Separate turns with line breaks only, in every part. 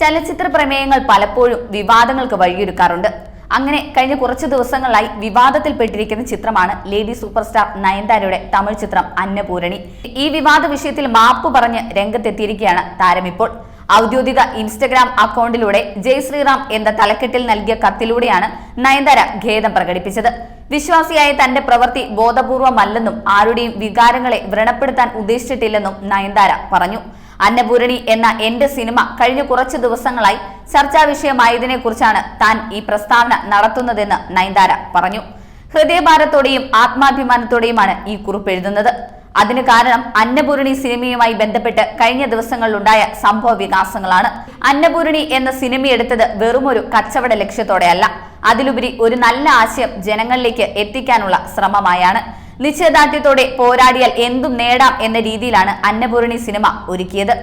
ചലച്ചിത്ര പ്രമേയങ്ങൾ പലപ്പോഴും വിവാദങ്ങൾക്ക് വഴിയൊരുക്കാറുണ്ട്. അങ്ങനെ കഴിഞ്ഞ കുറച്ച് ദിവസങ്ങളായി വിവാദത്തിൽപ്പെട്ടിരിക്കുന്ന ചിത്രമാണ് ലേഡി സൂപ്പർ സ്റ്റാർ നയൻതാരയുടെ തമിഴ് ചിത്രം അന്നപൂരണി. ഈ വിവാദ വിഷയത്തിൽ മാപ്പ് പറഞ്ഞ് രംഗത്തെത്തിയിരിക്കുകയാണ് താരം ഇപ്പോൾ ഔദ്യോഗിക ഇൻസ്റ്റഗ്രാം അക്കൗണ്ടിലൂടെ ജയ് ശ്രീറാം എന്ന തലക്കെട്ടിൽ നൽകിയ കത്തിലൂടെയാണ് നയൻതാര ഖേദം പ്രകടിപ്പിച്ചത്. വിശ്വാസിയായ തന്റെ പ്രവൃത്തി ബോധപൂർവമല്ലെന്നും ആരുടെയും വികാരങ്ങളെ വ്രണപ്പെടുത്താൻ ഉദ്ദേശിച്ചിട്ടില്ലെന്നും നയൻതാര പറഞ്ഞു. അന്നപൂരണി എന്ന എന്റെ സിനിമ കഴിഞ്ഞ കുറച്ചു ദിവസങ്ങളായി ചർച്ചാ വിഷയമായതിനെ കുറിച്ചാണ് താൻ ഈ പ്രസ്താവന നടത്തുന്നതെന്ന് നയൻതാര പറഞ്ഞു. ഹൃദയഭാരത്തോടെയും ആത്മാഭിമാനത്തോടെയുമാണ് ഈ കുറിപ്പ് എഴുതുന്നത് അതിന് കാരണം അന്നപൂർണി സിനിമയുമായി ബന്ധപ്പെട്ട് കഴിഞ്ഞ ദിവസങ്ങളിലുണ്ടായ സംഭവ വികാസങ്ങളാണ്. അന്നപൂരണി എന്ന സിനിമ എടുത്തത് വെറുമൊരു കച്ചവട ലക്ഷ്യത്തോടെയല്ല. അതിലുപരി ഒരു നല്ല ആശയം ജനങ്ങളിലേക്ക് എത്തിക്കാനുള്ള ശ്രമമായാണ്. നിശ്ചയദാർഢ്യത്തോടെ പോരാടിയാൽ എന്തും നേടാം എന്ന രീതിയിലാണ് അന്നപൂർണി സിനിമ ഒരുക്കിയത്.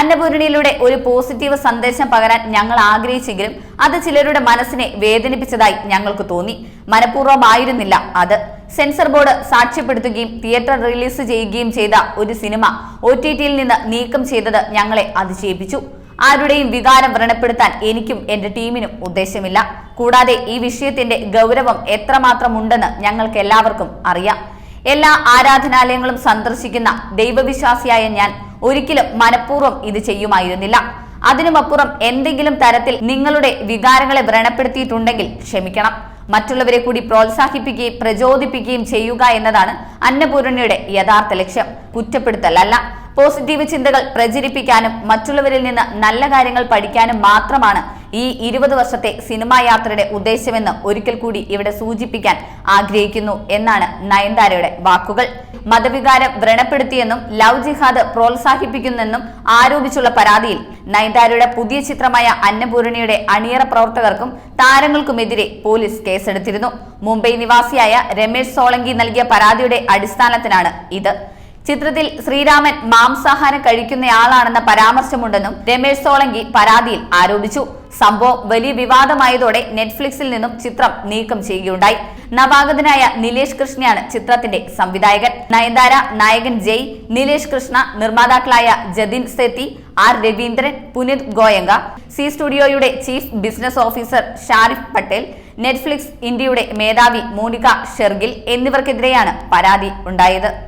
അന്നപൂരണിയിലൂടെ ഒരു പോസിറ്റീവ് സന്ദേശം പകരാൻ ഞങ്ങൾ ആഗ്രഹിച്ചെങ്കിലും അത് ചിലരുടെ മനസ്സിനെ വേദനിപ്പിച്ചതായി ഞങ്ങൾക്ക് തോന്നി. മനഃപൂർവമായിരുന്നില്ല അത്. സെൻസർ ബോർഡ് സാക്ഷ്യപ്പെടുത്തുകയും തിയേറ്റർ റിലീസ് ചെയ്യുകയും ചെയ്ത ഒരു സിനിമ ഒ ടി ടിയിൽ നിന്ന് നീക്കം ചെയ്തത് ഞങ്ങളെ അതിശയിപ്പിച്ചു. ആരുടെയും വികാരം വ്രണപ്പെടുത്താൻ എനിക്കും എന്റെ ടീമിനും ഉദ്ദേശമില്ല. കൂടാതെ ഈ വിഷയത്തിന്റെ ഗൗരവം എത്രമാത്രം ഉണ്ടെന്ന് ഞങ്ങൾക്ക് എല്ലാവർക്കും അറിയാം. എല്ലാ ആരാധനാലയങ്ങളും സന്ദർശിക്കുന്ന ദൈവവിശ്വാസിയായ ഞാൻ ഒരിക്കലും മനഃപൂർവം ഇത് ചെയ്യുമായിരുന്നില്ല. അതിനുമപ്പുറം എന്തെങ്കിലും തരത്തിൽ നിങ്ങളുടെ വികാരങ്ങളെ വ്രണപ്പെടുത്തിയിട്ടുണ്ടെങ്കിൽ ക്ഷമിക്കണം. മറ്റുള്ളവരെ കൂടി പ്രോത്സാഹിപ്പിക്കുകയും പ്രചോദിപ്പിക്കുകയും ചെയ്യുക എന്നതാണ് അന്നപൂർണിയുടെ യഥാർത്ഥ ലക്ഷ്യം. കുറ്റപ്പെടുത്തലല്ല. പോസിറ്റീവ് ചിന്തകൾ പ്രചരിപ്പിക്കാനും മറ്റുള്ളവരിൽ നിന്ന് നല്ല കാര്യങ്ങൾ പഠിക്കാനും മാത്രമാണ് ഈ ഇരുപത് വർഷത്തെ സിനിമാ യാത്രയുടെ ഉദ്ദേശമെന്ന് ഒരിക്കൽ കൂടി ഇവിടെ സൂചിപ്പിക്കാൻ ആഗ്രഹിക്കുന്നു എന്നാണ് നയൻതാരയുടെ വാക്കുകൾ. മതവികാരം വ്രണപ്പെടുത്തിയെന്നും ലവ് ജിഹാദ് പ്രോത്സാഹിപ്പിക്കുന്നെന്നും ആരോപിച്ചുള്ള പരാതിയിൽ നയൻതാരയുടെ പുതിയ ചിത്രമായ അന്നപൂർണിയുടെ അണിയറ പ്രവർത്തകർക്കും താരങ്ങൾക്കുമെതിരെ പോലീസ് കേസെടുത്തിരുന്നു. മുംബൈ നിവാസിയായ രമേശ് സോളങ്കി നൽകിയ പരാതിയുടെ അടിസ്ഥാനത്തിലാണ് ഇത്. ചിത്രത്തിൽ ശ്രീരാമൻ മാംസാഹാരം കഴിക്കുന്നയാളാണെന്ന പരാമർശമുണ്ടെന്നും രമേശ് സോളങ്കി പരാതിയിൽ ആരോപിച്ചു. സംഭവം വലിയ വിവാദമായതോടെ നെറ്റ്ഫ്ലിക്സിൽ നിന്നും ചിത്രം നീക്കം ചെയ്യുകയുണ്ടായി. നവാഗതനായ നിലേഷ് കൃഷ്ണയാണ് ചിത്രത്തിന്റെ സംവിധായകൻ. നയൻതാര നായകൻ ജയ് നിലേഷ് കൃഷ്ണ നിർമ്മാതാക്കളായ Jatin Sethi R Raveendran Punit Goenka C സ്റ്റുഡിയോയുടെ chief business officer Sharif Patel Netflix ഇന്ത്യയുടെ മേധാവി മോണിക ഷെർഗിൽ എന്നിവർക്കെതിരെയാണ് പരാതി ഉണ്ടായത്.